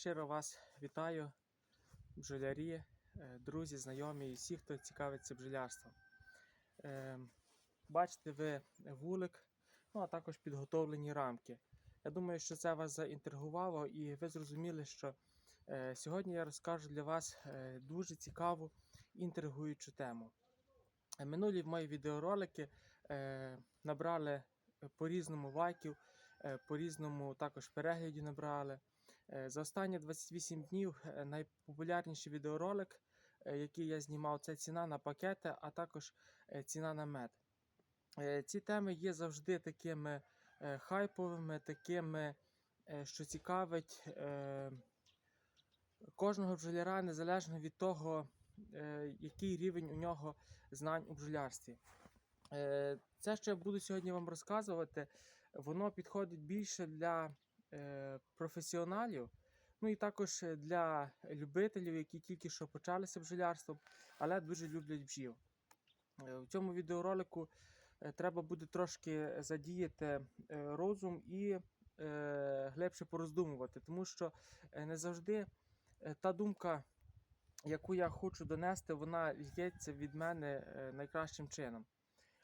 Щиро вас вітаю, бджолярі, е, друзі, знайомі і всі, хто цікавиться бджолярством. Е, Бачите ви вулик, ну а також підготовлені рамки. Я думаю, що це вас заінтригувало і ви зрозуміли, що е, сьогодні я розкажу для вас дуже цікаву інтригуючу тему. Минулі мої відеоролики набрали по-різному лайків, е, по-різному також переглядів набрали. Е, За останні 28 днів е, найпопулярніший відеоролик, е, який я знімав, це ціна на пакети, а також ціна на мед. Ці теми є завжди такими хайповими, такими, що цікавить кожного бджоляра, незалежно від того, який рівень у нього знань у бджолярстві. Це, що я буду сьогодні вам розказувати, воно підходить більше для професіоналів, ну і також для любителів, які тільки що почалися бджолярством, але дуже люблять бджіл. Е, В цьому відеоролику е, треба буде трошки задіяти е, розум і е, глибше пороздумувати, тому що е, не завжди е, та думка, яку я хочу донести, вона лється від мене е, найкращим чином.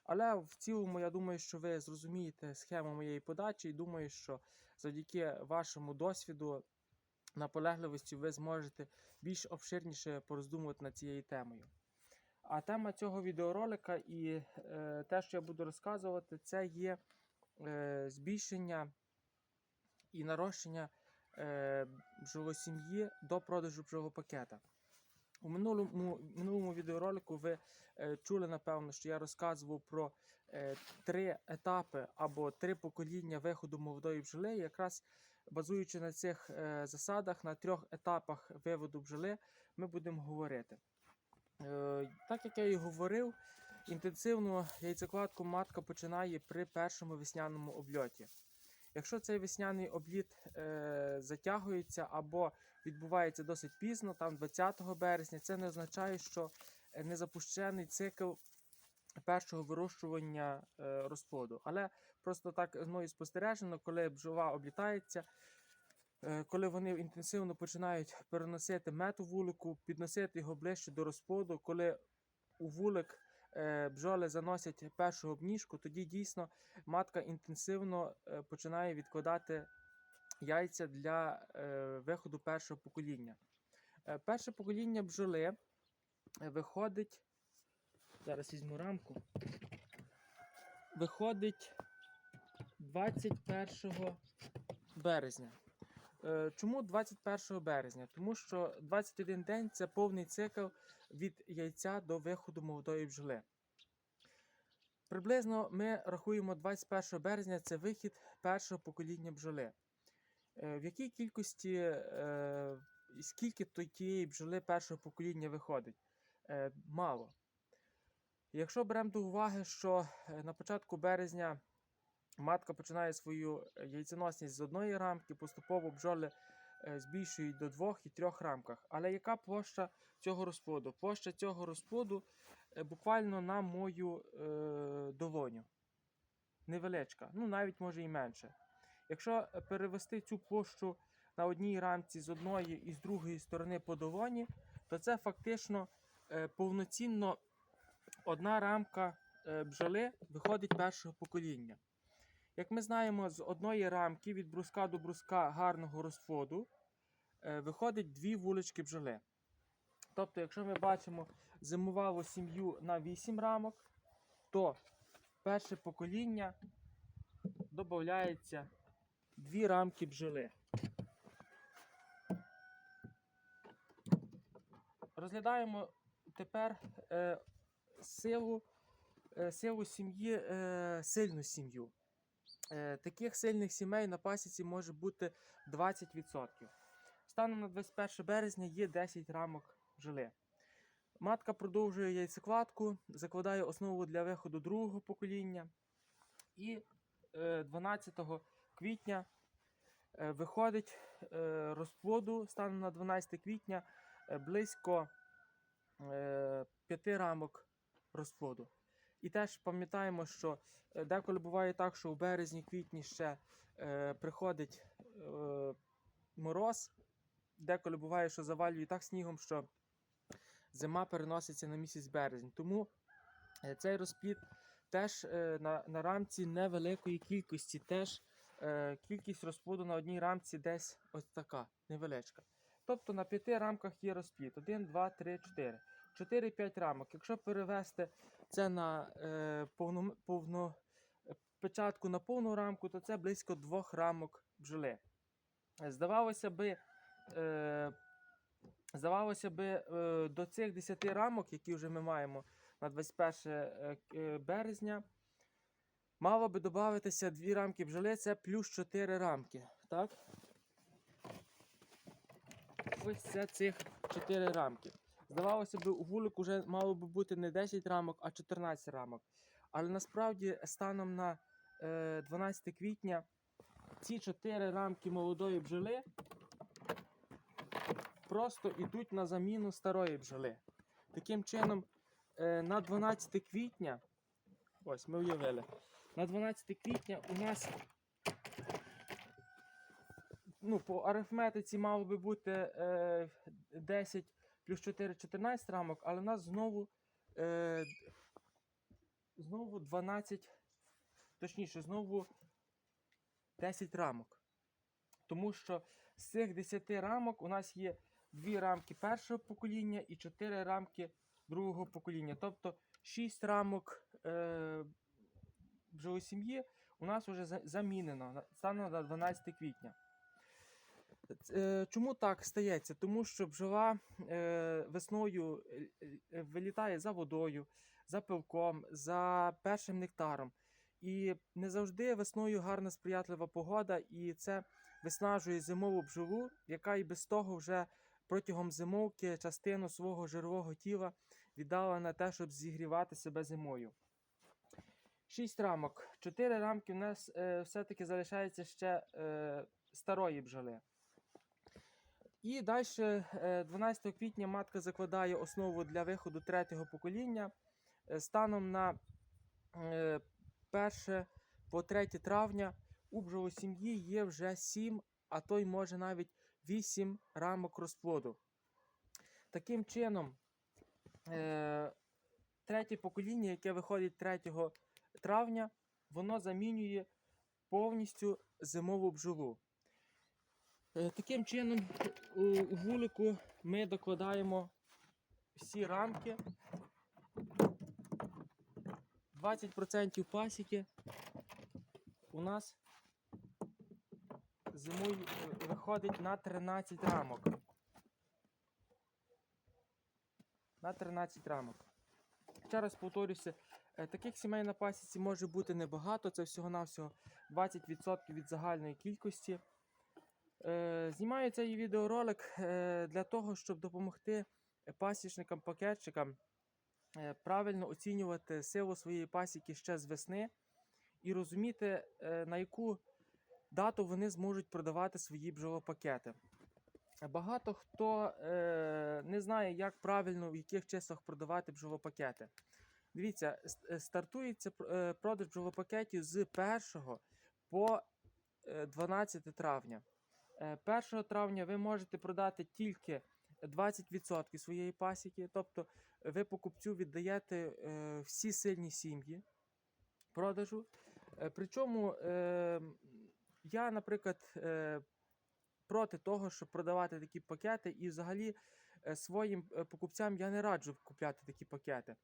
Але в цілому, я думаю, що ви зрозумієте схему моєї подачі, і думаю, що завдяки вашому досвіду, наполегливості, ви зможете більш обширніше пороздумувати над цією темою. А тема цього відеоролика і е, те, що я буду розказувати, це є е, збільшення і нарощення е, бджолосім'ї до продажу бджолопакета. У минулому, минулому відеоролику ви е, чули, напевно, що я розказував про е, три етапи або три покоління виходу молодої бджоли. Якраз базуючи на цих е, засадах, на трьох етапах виводу бджоли, ми будемо говорити. Е, так як я і говорив, інтенсивну яйцекладку матка починає при першому весняному обльоті. Якщо цей весняний обліт е, затягується або відбувається досить пізно, там 20 березня, це не означає, що е, не запущений цикл першого вирощування е, розплоду. Але просто так мною спостережено, коли бджола облітається, е, коли вони інтенсивно починають переносити мед у вулику, підносити його ближче до розплоду, коли у вулик бджоли заносять першу обніжку, тоді дійсно матка інтенсивно е, починає відкладати яйця для е, виходу першого покоління. Е, Перше покоління бджоли е, виходить. Зараз візьму рамку. Виходить 21 березня. Е, Чому 21 березня? Тому що 21 день це повний цикл від яйця до виходу молодої бджоли. Приблизно ми рахуємо 21 березня це вихід першого покоління бджоли. Е, В якій кількості, е, скільки то тієї бджоли першого покоління виходить? Мало. Якщо беремо до уваги, що на початку березня матка починає свою е, яйценосність з одної рамки, поступово бджоли е, збільшують до двох і трьох рамках. Але яка площа цього розплоду? Площа цього розплоду е, буквально на мою е, долоню. Невеличка, ну навіть може і менше. Якщо перевести цю площу на одній рамці з одної і з другої сторони по долоні, то це фактично е, повноцінно одна рамка бджоли виходить першого покоління. Як ми знаємо, з одної рамки від бруска до бруска гарного розплоду е, виходить дві вулички бджоли. Тобто, якщо ми бачимо зимувалу сім'ю на 8 рамок, то перше покоління додається дві рамки бджоли. Розглядаємо тепер е, силу, е, силу сім'ї, е, сильну сім'ю. Е, таких сильних сімей на пасіці може бути 20%. Станом на 21 березня є 10 рамок бджоли. Матка продовжує яйцекладку, закладає основу для виходу другого покоління. І е, 12 квітня е, виходить е, розплоду станом на 12 квітня е, близько е, 5 рамок розплоду. І теж пам'ятаємо, що е, деколи буває так, що у березні-квітні ще е, приходить е, мороз, деколи буває, що завалює так снігом, що зима переноситься на місяць березень. Тому е, цей розплід теж е, на, на рамці невеликої кількості. Теж е, кількість розплоду на одній рамці десь ось така невеличка. Тобто на п'яти рамках є розплід. 1, 2, 3, 4. 4-5 рамок. Якщо перевести це на е, повну, е, печатку на повну рамку, то це близько двох рамок бджоли. Здавалося би, е, здавалося би, е, до цих 10 рамок, які вже ми маємо на 21 е, е, березня, мало би додатися дві рамки бджоли, це плюс 4 рамки. Так? Ось це цих 4 рамки. Здавалося б, у вулику вже мало би бути не 10 рамок, а 14 рамок. Але насправді станом на е, 12 квітня ці 4 рамки молодої бджоли просто йдуть на заміну старої бджоли. Таким чином, е, на 12 квітня, ось ми уявили, на 12 квітня у нас ну, по арифметиці мало би бути е, 10 плюс 4 14 рамок, але в нас знову, е, знову 12, точніше, знову 10 рамок. Тому що з цих 10 рамок у нас є 2 рамки першого покоління і 4 рамки другого покоління. Тобто 6 рамок е, бджолосім'ї у нас вже замінено станом на 12 квітня. Е, Чому так стається? Тому що бджола е, весною е, вилітає за водою, за пилком, за першим нектаром. І не завжди весною гарна сприятлива погода, і це виснажує зимову бджолу, яка і без того вже протягом зимовки частину свого жирового тіла віддала на те, щоб зігрівати себе зимою. Шість рамок. Чотири рамки у нас е, все-таки залишається ще е, старої бджоли. І далі, 12 квітня, матка закладає основу для виходу третього покоління. Е, Станом на е, 1 по 3 травня у бджолосім'ї є вже 7, а то й може навіть 8 рамок розплоду. Таким чином, е, третє покоління, яке виходить 3 травня, воно замінює повністю зимову бджолу. Е, Таким чином, у вулику ми докладаємо всі рамки. 20% пасіки у нас зимою е, виходить на 13 рамок. На 13 рамок. Ще раз повторюся, е, таких сімей на пасіці може бути небагато, це всього-навсього 20% від загальної кількості. Е, Знімаю цей відеоролик е, для того, щоб допомогти пасічникам, пакетчикам е, правильно оцінювати силу своєї пасіки ще з весни і розуміти, на яку дату вони зможуть продавати свої бджолопакети. Багато хто не знає, як правильно в яких числах продавати бджолопакети. Дивіться, стартується продаж бджолопакетів з 1 по е, 12 травня. Е, 1 травня ви можете продати тільки 20% своєї пасіки, тобто ви покупцю віддаєте е, всі сильні сім'ї продажу. Е, Причому е, я, наприклад, е, проти того, щоб продавати такі пакети, і взагалі е, своїм е, покупцям я не раджу купляти такі пакети.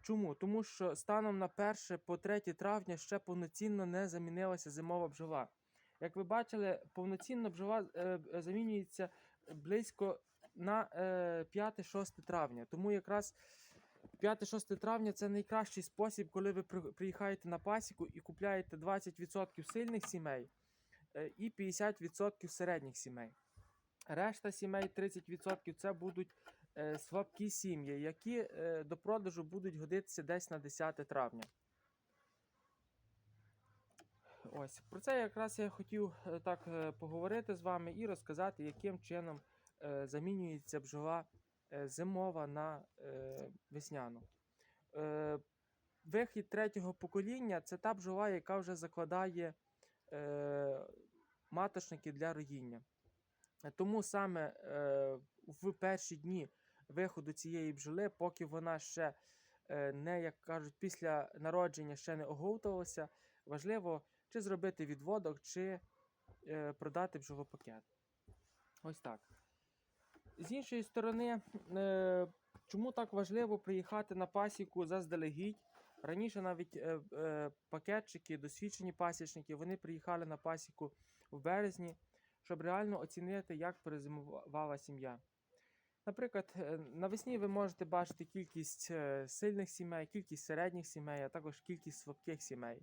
Чому? Тому що станом на 1 по 3 травня ще повноцінно не замінилася зимова бджола. Як ви бачили, повноцінно бджола е, е, замінюється близько на е, 5-6 травня. Тому якраз 5-6 травня це найкращий спосіб, коли ви приїхаєте на пасіку і купляєте 20% сильних сімей е, і 50% середніх сімей. Решта сімей 30% це будуть е, слабкі сім'ї, які е, до продажу будуть годитися десь на 10 травня. Ось про це якраз я хотів е, так е, поговорити з вами і розказати, яким чином е, замінюється бджола е, зимова на весняну. Вихід третього покоління це та бджола, яка вже закладає маточники для роїння. Тому саме в перші дні виходу цієї бджоли, поки вона ще не, як кажуть, після народження ще не оговтувалася, важливо чи зробити відводок, чи е, продати бджолопакет. Ось так. З іншої сторони, е, чому так важливо приїхати на пасіку заздалегідь? Раніше навіть е, е, пакетчики, досвідчені пасічники, вони приїхали на пасіку в березні, щоб реально оцінити, як перезимувала сім'я. Наприклад, е, навесні ви можете бачити кількість е, сильних сімей, кількість середніх сімей, а також кількість слабких сімей.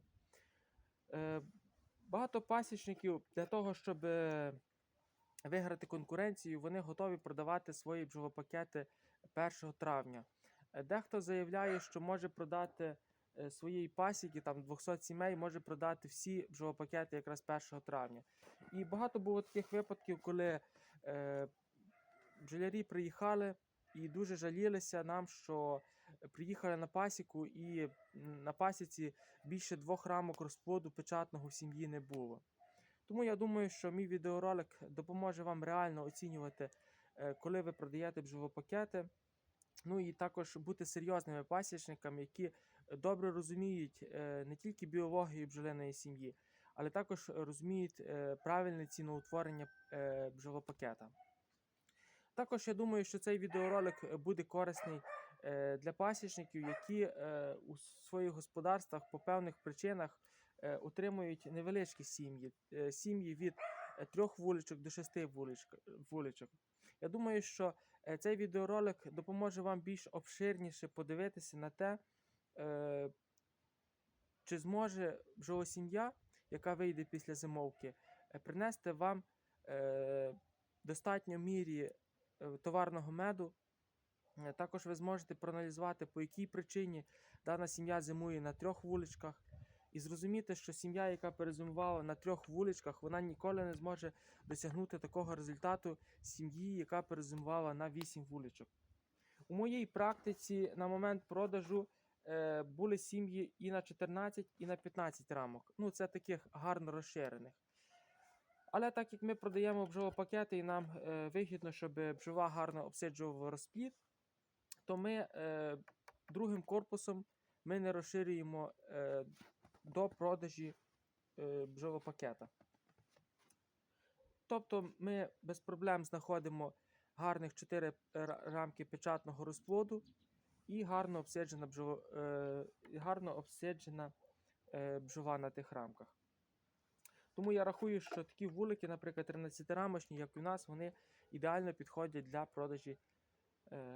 Е, Багато пасічників для того, щоб е, виграти конкуренцію, вони готові продавати свої бджолопакети 1 травня. Е, Дехто заявляє, що може продати своєї пасіки, там 200 сімей, може продати всі бджолопакети якраз 1 травня. І багато було таких випадків, коли бджолярі приїхали і дуже жалілися нам, що приїхали на пасіку, і на пасіці більше двох рамок розплоду печатного в сім'ї не було. Тому я думаю, що мій відеоролик допоможе вам реально оцінювати, е, коли ви продаєте бджолопакети. Ну і також бути серйозними пасічниками, які добре розуміють е, не тільки біологію бджолиної сім'ї, але також розуміють е, правильне ціноутворення бджолопакета. Також я думаю, що цей відеоролик буде корисний для пасічників, які е, у своїх господарствах по певних причинах е, утримують невеличкі сім'ї, е, сім'ї від е, трьох вуличок до шести вуличок. Я думаю, що е, цей відеоролик допоможе вам більш обширніше подивитися на те, е, чи зможе бджолосім'я, яка вийде після зимовки, е, принести вам е, достатньо мірі е, товарного меду. Е, Також ви зможете проаналізувати, по якій причині дана сім'я зимує на трьох вуличках, і зрозуміти, що сім'я, яка перезимувала на трьох вуличках, вона ніколи не зможе досягнути такого результату сім'ї, яка перезимувала на 8 вуличок. У моїй практиці на момент продажу е, були сім'ї і на 14, і на 15 рамок. Ну, це таких гарно розширених. Але так як ми продаємо бджолопакети і нам е, вигідно, щоб бджола гарно обсиджувала розплід, то ми е, другим корпусом ми не розширюємо е, до продажі е, бджолопакета. Тобто ми без проблем знаходимо гарних 4 рамки печатного розплоду і гарно обсиджена, бджола, е, гарно обсиджена е, бджола на тих рамках. Тому я рахую, що такі вулики, наприклад, 13-рамочні, як у нас, вони ідеально підходять для продажі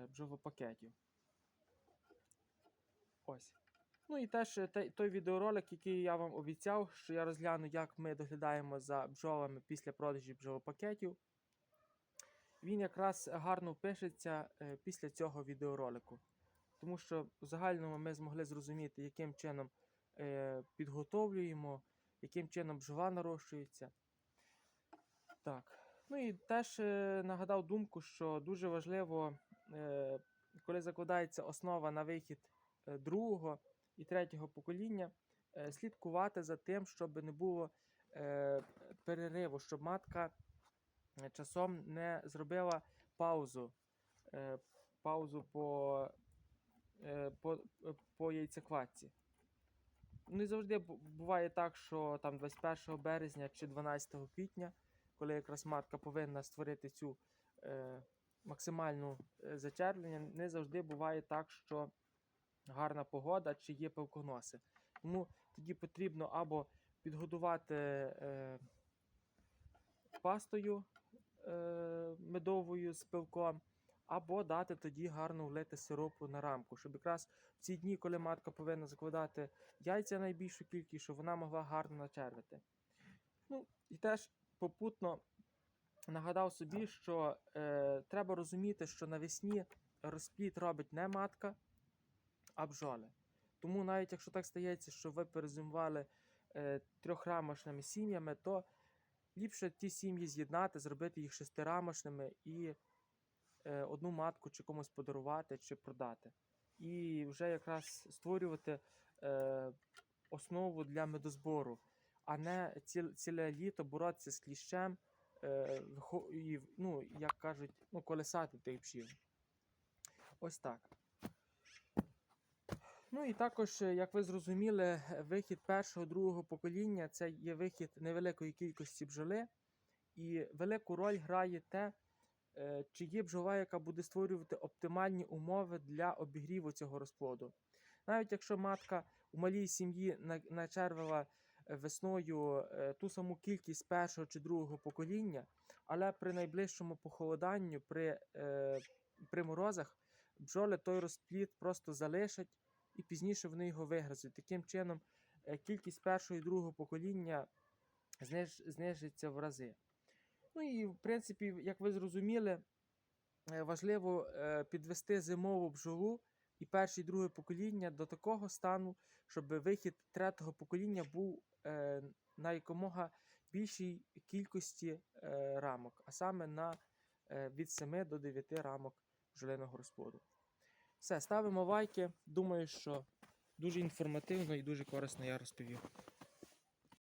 бджолопакетів. Ось. Ну і теж е, той, відеоролик, який я вам обіцяв, що я розгляну, як ми доглядаємо за бджолами після продажі бджолопакетів. Він якраз гарно впишеться е, після цього відеоролику. Тому що в загальному ми змогли зрозуміти, яким чином е, підготовлюємо, яким чином бджола нарощується. Так. Ну і теж е, нагадав думку, що дуже важливо, е, коли закладається основа на вихід е, другого і третього покоління, е, слідкувати за тим, щоб не було е, перериву, щоб матка е, часом не зробила паузу, е, паузу по, е, по, е, по яйцекладці. Не завжди буває так, що там 21 березня чи 12 квітня, коли якраз матка повинна створити цю е, максимальну е, зачервлення, не завжди буває так, що гарна погода чи є пилконоси. Тому тоді потрібно або підгодувати е, пастою е, медовою з пилком, або дати тоді гарно влити сиропу на рамку, щоб якраз в ці дні, коли матка повинна закладати яйця найбільшу кількість, щоб вона могла гарно начервити. Ну, і теж попутно нагадав собі, що е, треба розуміти, що навесні розплід робить не матка, а бджоли. Тому навіть якщо так стається, що ви перезимували е, трьохрамочними сім'ями, то ліпше ті сім'ї з'єднати, зробити їх шестирамочними і е, одну матку чи комусь подарувати чи продати. І вже якраз створювати е, основу для медозбору, а не ціл, ціле літо боротися з кліщем, ну, як кажуть, ну, колесати тих бджіл. Ось так. Ну і також, е, як ви зрозуміли, е, вихід першого, другого покоління це є вихід невеликої кількості бджоли, і велику роль грає те, е, чи є бджола, яка буде створювати оптимальні умови для обігріву цього розплоду. Навіть якщо матка у малій сім'ї начервила е, весною е, ту саму кількість першого чи другого покоління, але при найближчому похолоданню, при, е, при морозах, бджоли той розплід просто залишать і пізніше вони його вигризуть. Таким чином, е, кількість першого і другого покоління зниж, знижиться в рази. Ну і в принципі, як ви зрозуміли, важливо підвести зимову бджолу і перше і друге покоління до такого стану, щоб вихід третього покоління був на якомога більшій кількості е, рамок, а саме на е, від 7 до 9 рамок бджолиного розплоду. Все, ставимо лайки. Думаю, що дуже інформативно і дуже корисно я розповів.